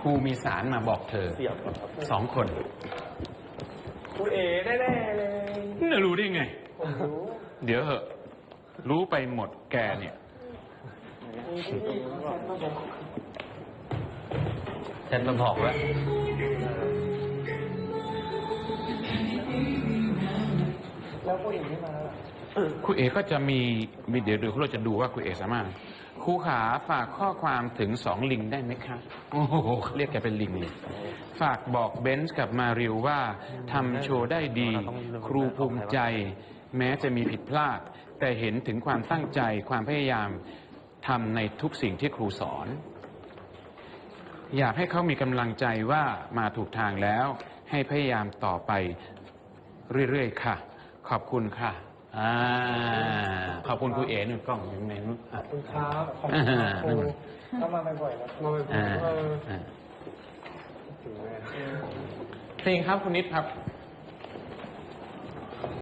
ครูมีสารมาบอกเธอเสียบก่อนครับสองคนครูเอแน่ๆเลยน่ารู้ได้ไง ผมรู้เดี๋ยวเหอะ รู้ไปหมดแกเนี่ยเซ็นมาบอกแล้ว แล้วผู้หญิงไม่มาล่ะครูเอก็จะมีมีเดี๋ยวเดี๋ยวเราจะดูว่าครูเอสามารถครูขาฝากข้อความถึงสองลิงได้ไหมคะโอ้โหเขาเรียกแกเป็นลิงเลยฝากบอกเบนซ์กับมาริวว่าทำโชว์ได้ดี ครูภูมิใจ แม้จะมีผิดพลาด แต่เห็นถึงความตั้งใจความพยายามทำในทุกสิ่งที่ครูสอน อยากให้เขามีกำลังใจว่ามาถูกทางแล้ว ให้พยายามต่อไปเรื่อยๆค่ะ ขอบคุณค่ะอ่าขอบคุณครูเอ๋หนึ่งกล้องอยู่ในนู้นอะขอบคุณครับขอบอ่าคุณครับครูนั่นมันถ้ามาบ่อยๆนะมาบ่อยอ่าๆเอออ่าถึงเลย เพลงครับคุณนิดครับ